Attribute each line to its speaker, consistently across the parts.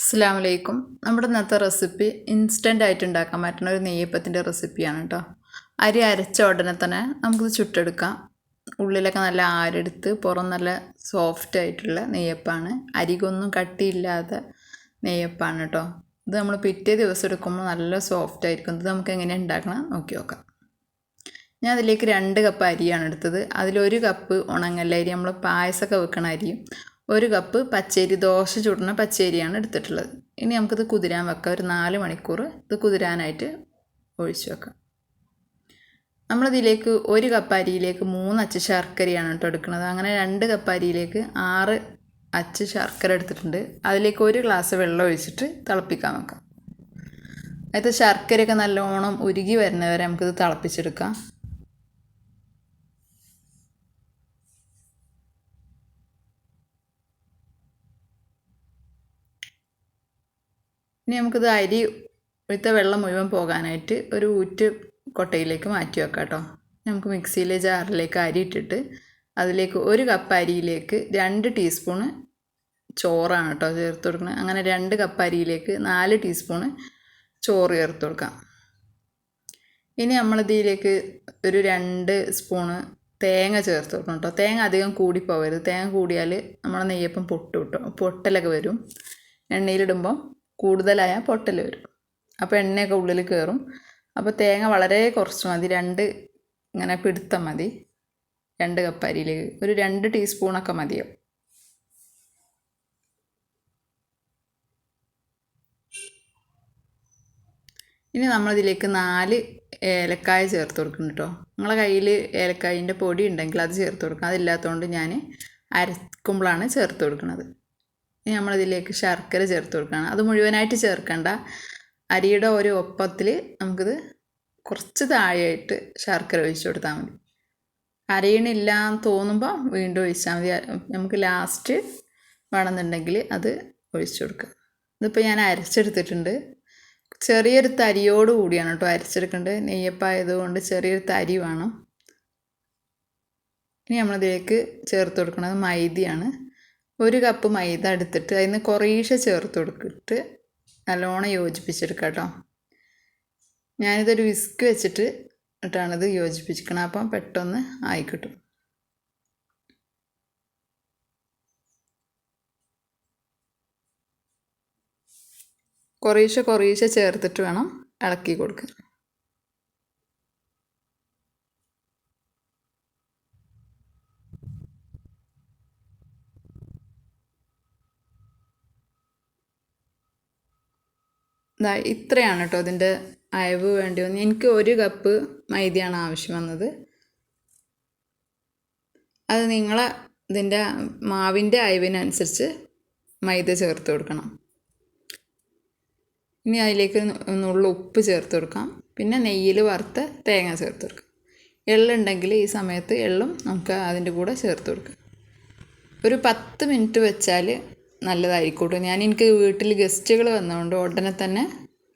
Speaker 1: അസ്സാം വലൈക്കും നമ്മുടെ ഇന്നത്തെ റെസിപ്പി ഇൻസ്റ്റന്റ് ആയിട്ട് ഉണ്ടാക്കാൻ പറ്റുന്ന ഒരു നെയ്യപ്പത്തിന്റെ റെസിപ്പിയാണ് കേട്ടോ. അരി അരച്ച ഉടനെ തന്നെ നമുക്കിത് ചുട്ടെടുക്കാം. ഉള്ളിലൊക്കെ നല്ല ആരെടുത്ത് പുറം നല്ല സോഫ്റ്റ് ആയിട്ടുള്ള നെയ്യപ്പാണ്. അരികൊന്നും കട്ടിയില്ലാത്ത നെയ്യപ്പാണ് കേട്ടോ. ഇത് നമ്മൾ പിറ്റേ ദിവസം എടുക്കുമ്പോൾ നല്ല സോഫ്റ്റ് ആയിരിക്കും. ഇത് നമുക്ക് എങ്ങനെ ഉണ്ടാക്കണം നോക്കി നോക്കാം. ഞാൻ അതിലേക്ക് രണ്ട് കപ്പ് അരിയാണ് എടുത്തത്. അതിലൊരു കപ്പ് ഉണങ്ങല്ല അരി. നമ്മൾ പായസമൊക്കെ വെക്കണ അരിയും ഒരു കപ്പ് പച്ചരി ദോശ ചുടുന്ന പച്ചരിയാണ് എടുത്തിട്ടുള്ളത്. ഇനി നമുക്കിത് കുതിരാൻ വെക്കാം. ഒരു നാല് മണിക്കൂർ ഇത് കുതിരാനായിട്ട് ഒഴിച്ചു വെക്കാം. നമ്മളിതിലേക്ക് ഒരു കപ്പ് അരിയിലേക്ക് മൂന്ന് അച്ച് ശർക്കരയാണ് കേട്ടോ എടുക്കുന്നത്. അങ്ങനെ രണ്ട് കപ്പ് അരിയിലേക്ക് ആറ് അച്ച് ശർക്കര എടുത്തിട്ടുണ്ട്. അതിലേക്ക് ഒരു ഗ്ലാസ് വെള്ളം ഒഴിച്ചിട്ട് തിളപ്പിക്കാൻ വെക്കാം. അതായത് ശർക്കരയൊക്കെ നല്ലോണം ഉരുകി വരുന്നവരെ നമുക്കിത് തിളപ്പിച്ചെടുക്കാം. ഇനി നമുക്കിത് അരി ഇത്ത വെള്ളം മുഴുവൻ പോകാനായിട്ട് ഒരു ഊറ്റ് കൊട്ടയിലേക്ക് മാറ്റി വെക്കാം കേട്ടോ നമുക്ക് മിക്സിയിലെ ജാറിലേക്ക് അരി ഇട്ടിട്ട് അതിലേക്ക് ഒരു കപ്പ് അരിയിലേക്ക് രണ്ട് ടീസ്പൂണ് ചോറാണ് കേട്ടോ ചേർത്ത് കൊടുക്കുന്നത്. അങ്ങനെ രണ്ട് കപ്പ് അരിയിലേക്ക് നാല് ടീസ്പൂണ് ചോറ് ചേർത്ത് കൊടുക്കാം. ഇനി നമ്മളിതിലേക്ക് ഒരു രണ്ട് സ്പൂണ് തേങ്ങ ചേർത്ത് കൊടുക്കണം കേട്ടോ തേങ്ങ അധികം കൂടിപ്പോവരുത്. തേങ്ങ കൂടിയാൽ നമ്മൾ നെയ്യപ്പം പൊട്ട് കിട്ടും പൊട്ടലൊക്കെ വരും. എണ്ണയിലിടുമ്പം കൂടുതലായാൽ പൊട്ടൽ വരും. അപ്പോൾ എണ്ണയൊക്കെ ഉള്ളിൽ കയറും അപ്പോൾ തേങ്ങ വളരെ കുറച്ച് മതി. രണ്ട് ഇങ്ങനെ പിടുത്തം മതി. രണ്ട് കപ്പ് അരിയിൽ ഒരു രണ്ട് ടീസ്പൂണൊക്കെ മതിയാവും. ഇനി നമ്മളിതിലേക്ക് നാല് ഏലക്കായ ചേർത്ത് കൊടുക്കണം കേട്ടോ നിങ്ങളെ കയ്യിൽ ഏലക്കായന്റെ പൊടി ഉണ്ടെങ്കിൽ അത് ചേർത്ത് കൊടുക്കാം അതില്ലാത്തതുകൊണ്ട് ഞാൻ അരക്കുമ്പോഴാണ് ചേർത്ത് കൊടുക്കുന്നത് ഇനി നമ്മളിതിലേക്ക് ശർക്കര ചേർത്ത് കൊടുക്കണം. അത് മുഴുവനായിട്ട് ചേർക്കണ്ട. അരിയുടെ ഒരു ഒപ്പത്തിൽ നമുക്കിത് കുറച്ച് താഴെയായിട്ട് ശർക്കര ഒഴിച്ചു കൊടുത്താൽ മതി. അരയണില്ല എന്ന് തോന്നുമ്പോൾ വീണ്ടും ഒഴിച്ചാൽ മതി. നമുക്ക് ലാസ്റ്റ് വേണമെന്നുണ്ടെങ്കിൽ അത് ഒഴിച്ചു കൊടുക്കുക ഇതിപ്പോൾ ഞാൻ അരച്ചെടുത്തിട്ടുണ്ട്. ചെറിയൊരു തരിയോട് കൂടിയാണ് കേട്ടോ അരച്ചെടുക്കേണ്ടത്. നെയ്യപ്പായതുകൊണ്ട് ചെറിയൊരു തരി വേണം. ഇനി നമ്മളിതിലേക്ക് ചേർത്ത് കൊടുക്കുന്നത് മൈദയാണ്. ഒരു കപ്പ് മൈദ എടുത്തിട്ട് അതിന് കുറേശ്ശെ ചേർത്ത് കൊടുത്തിട്ട് നല്ലോണം യോജിപ്പിച്ചെടുക്കുക കേട്ടോ ഞാനിതൊരു വിസ്ക് വെച്ചിട്ട് ഇട്ടാണിത് യോജിപ്പിച്ചിരിക്കണം അപ്പം പെട്ടെന്ന് ആയിക്കിട്ടും കുറേശ്ശെ കുറേശ്ശെ ചേർത്തിട്ട് വേണം ഇളക്കി കൊടുക്കാൻ. ഇതാ ഇത്രയാണ് കേട്ടോ അതിന്റെ അയവ് വേണ്ടി വന്നത്. എനിക്ക് ഒരു കപ്പ് മൈദയാണ് ആവശ്യം വന്നത്. അത് നിങ്ങൾ ഇതിന്റെ മാവിന്റെ അയവിനനുസരിച്ച് മൈദ ചേർത്ത് കൊടുക്കണം. ഇനി അതിലേക്ക് നുള്ള ഉപ്പ് ചേർത്ത് കൊടുക്കാം. പിന്നെ നെയ്യിൽ വറുത്ത് തേങ്ങ ചേർത്ത് കൊടുക്കാം. എള്ളുണ്ടെങ്കിൽ ഈ സമയത്ത് എള്ളും നമുക്ക് അതിന്റെ കൂടെ ചേർത്ത് കൊടുക്കാം. ഒരു പത്ത് മിനിറ്റ് വെച്ചാൽ നല്ലതായിരിക്കട്ടെ. ഞാൻ എനിക്ക് വീട്ടിൽ ഗസ്റ്റുകൾ വന്നതുകൊണ്ട് ഉടനെ തന്നെ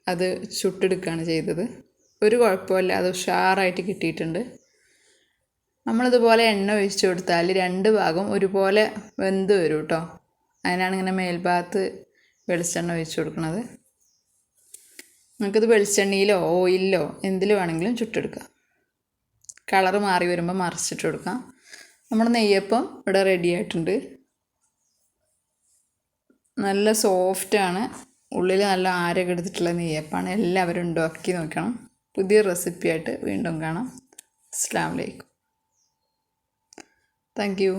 Speaker 1: അത് ചുട്ടെടുക്കുകയാണ് ചെയ്തത്. ഒരു കുഴപ്പമില്ല അത് ഉഷാറായിട്ട് കിട്ടിയിട്ടുണ്ട്. നമ്മളിതുപോലെ എണ്ണ ഒഴിച്ച് കൊടുത്താൽ രണ്ട് ഭാഗം ഒരുപോലെ വെന്ത് വരും കേട്ടോ അതിനാണ് ഇങ്ങനെ മേൽഭാഗത്ത് വെളിച്ചെണ്ണ ഒഴിച്ച് കൊടുക്കുന്നത് നമുക്കിത് വെളിച്ചെണ്ണയിലോ ഓയിലിലോ എന്തിൽ വേണമെങ്കിലും ചുട്ടെടുക്കാം. കളറ് മാറി വരുമ്പോൾ മറിച്ചിട്ട് കൊടുക്കാം. നമ്മുടെ നെയ്യപ്പം ഇവിടെ റെഡി ആയിട്ടുണ്ട്. നല്ല സോഫ്റ്റാണ്. ഉള്ളിൽ നല്ല ആരൊക്കെ എടുത്തിട്ടുള്ള നെയ്യപ്പാണ്. എല്ലാവരും ഉണ്ടാക്കി നോക്കണം. പുതിയ റെസിപ്പിയായിട്ട് വീണ്ടും കാണാം. അസ്സാം വലൈക്കും താങ്ക് യു